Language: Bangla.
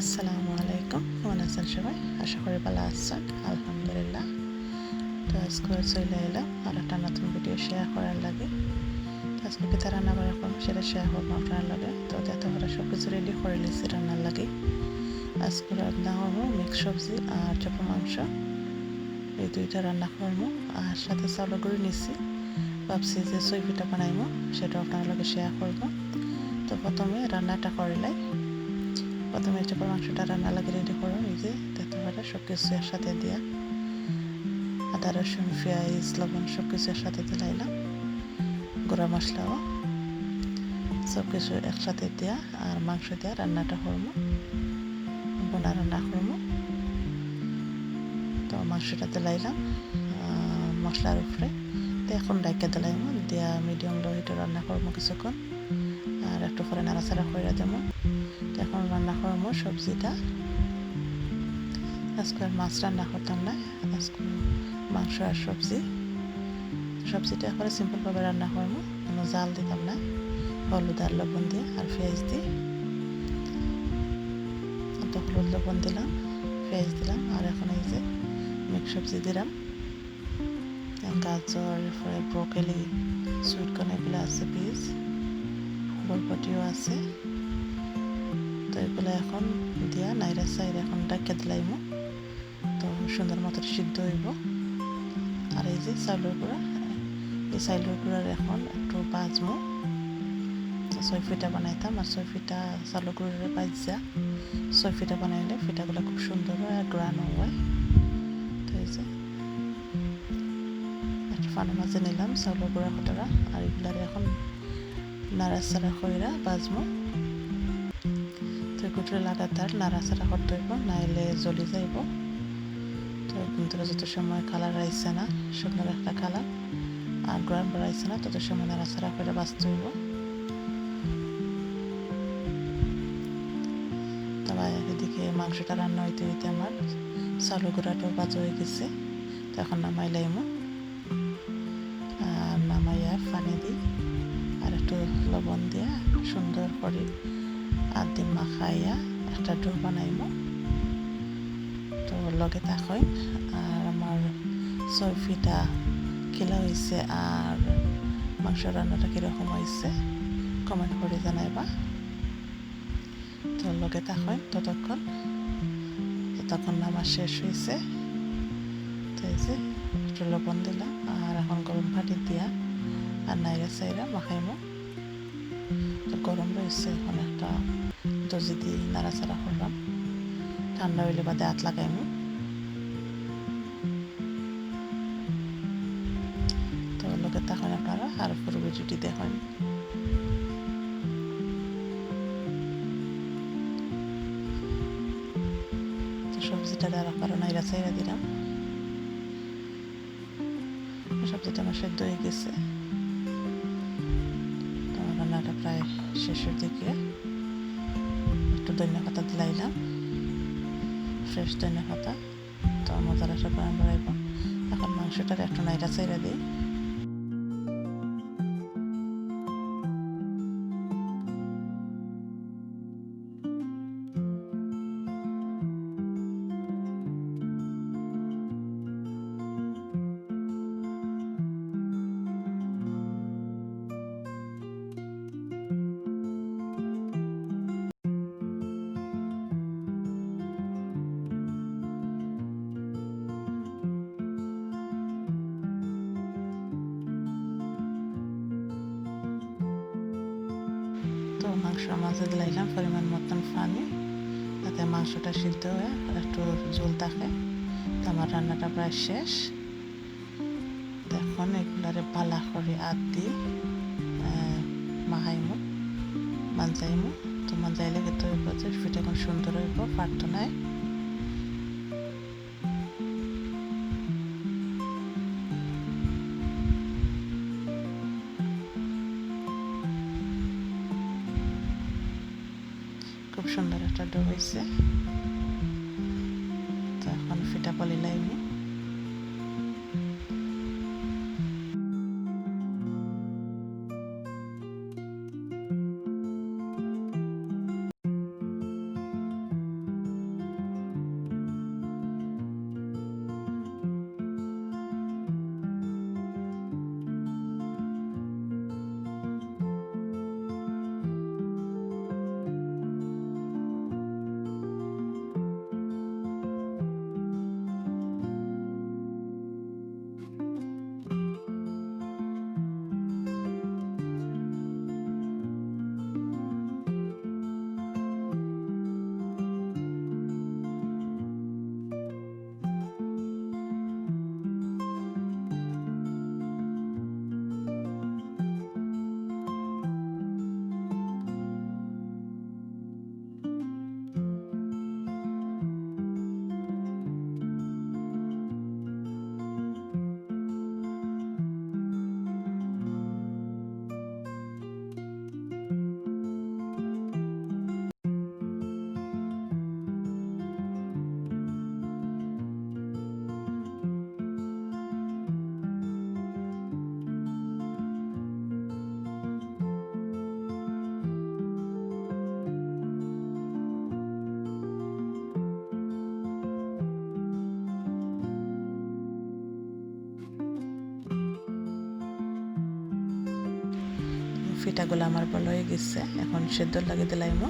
আসসালামু আলাইকুম। কেমন আছেন সবাই? আশা করি ভালো আছেন। আলহামদুলিল্লাহ। তো আজকে চলে এলাম আর একটা নতুন ভিডিও শেয়ার করার লাগে। আজকে পিতা রান্না করা করব সেটা শেয়ার করব আপনার লাগে। তো যাতে করে সব কিছু রেডি করে নিয়েছি রান্নার লাগে। আজকে রান্না করব মিক্স সবজি আর চপা মাংস। এই দুইটা রান্না করব আর সাথে চাউল গুঁড়ি নিচ্ছি ভাবছি যে সই পিঠা বানাইবো সেটা আপনার লগে শেয়ার করব। তো প্রথমে রান্নাটা করলাই প্রথমে চাপা মাংসটা রান্না লাগে রেডি করো, এই যে পারে সব কিছু একসাথে দিয়া। আদা, রসুন, পেঁয়াজ, লবণ সব কিছু একসাথে দিলাইলাম, গুঁড়া মশলাও সব কিছু একসাথে দিয়া আর মাংস দিয়া রান্নাটা করব, বোনা রান্না করব। তো মাংসটা দিলাইলাম মশলার উপরে। তো এখন ডাইকে দিলাইমো, দিয়া মিডিয়াম লো হিটে রান্না করব কিছুক্ষণ। আর একটু পরে নাড়াচাড়া করে দেবো। তো এখন রান্না করব সবজিটা। আজকে মাছ রান্না করতাম না, আজকে মাংস আর সবজি। সবজিটা এখন সিম্পলভাবে রান্না করব, কোনো জাল দিতাম না, হলুদ আর লবণ দিয়ে আর পেঁয়াজ দিই তো হলুদ লবণ দিলাম, পেঁয়াজ দিলাম, আর এখন এই যে মিক্স সবজি দিলাম। গাজর, এরপরে ব্রোকলি সুইটকর্ন এগুলো আছে পিস বরবটিও আছে। তো এগুলো এখন দিয়া নাইরা সাইড এখন ডাকিয়ে দিলাইমো। তো সুন্দর মতো সিদ্ধ হইব। আর এই যে চাউলের গুঁড়া, এই চাউলের গুঁড়ার এখন একটু বাজমো ছয় ফিটা বানাইতাম আর ছয় ফিটা চাউলের গুঁড়ারে বাজা ছয় ফিটা বানাইলে ফিটাগুলো খুব সুন্দর হয় আর গ্রানও হয়। তো এই যে একটু ফানের মাঝে নিলাম চাউলের গুঁড়া কটারা আর এগুলার এখন নাড়াচাড়া কইরা বাজমো। তো এগুলো লাগাতার নাড়াচাড়া করতে হইব, নাইলে জ্বলি যাইব। তো কিন্তু যত সময় কালার আইসে না, সুন্দর একটা কালার আর গ্রাম বাড়াইছে না, তত সময় নাড়াচাড়া করে বাঁচতে হইব। তবে এদিকে মাংসটা রান্না হইতে হইতে আমার চালু গুঁড়াটাও বাজ হয়ে গেছে তখন নামাই লাইমো। লবণ দিয়া সুন্দর করে আর দিন মাখাইয়া একটা ডো বানাইব তো লগে থাকই আর আমার ছয় ফিটা কিলা হয়েছে আর মাংস রান্নাটা কীরকম হয়েছে কমেন্ট করে জানাইবা। তো লগে থাকই ততক্ষণ ততক্ষণ আমার শেষ হয়েছে তো এই যে একটু লবণ দিলাম আর এখন গরম পানি দিয়া আর নাইরা সাইরা মাখাইমো। গরম রয়েছে এখন একটা দর্জি দিয়ে নাড়াচাড়া করলাম ঠান্ডা হইলে বাদে হাত লাগাইমু তো লোকে তখন আপনারা আর পূর্ব জুটি দেখেন সবজিটা দেওয়ার কারণ নাইরা চাইরা দিলাম সবজিটা আমার সেদ্ধ হয়ে গেছে শেষের দিকে। একটু ধনিয়া পাতা দিলাইলাম। ফ্রেশ ধনিয়া পাতা। তো মজার আসা বানান বাড়াইব এখন মাংসটার একটু নাইরা চাইরা দিই। তো মাংসর মাঝে দিলাইলাম পরিমাণ মতন পানি তাতে মাংসটা সিদ্ধ হয়ে একটু ঝোল থাকে। তো আমার রান্নাটা প্রায় শেষ। এখন এগুলারে পালা করে আদি মাহাইমু মানজাইমু। তো মানজাইলে কিন্তু হইব যে এখন সুন্দর হইব পারতো নাই সুন্দর একটা ডো ফিটাগুলো আমার ভালো হয়ে গেছে। এখন সেদ্ধ লাগিয়ে দিলাইমো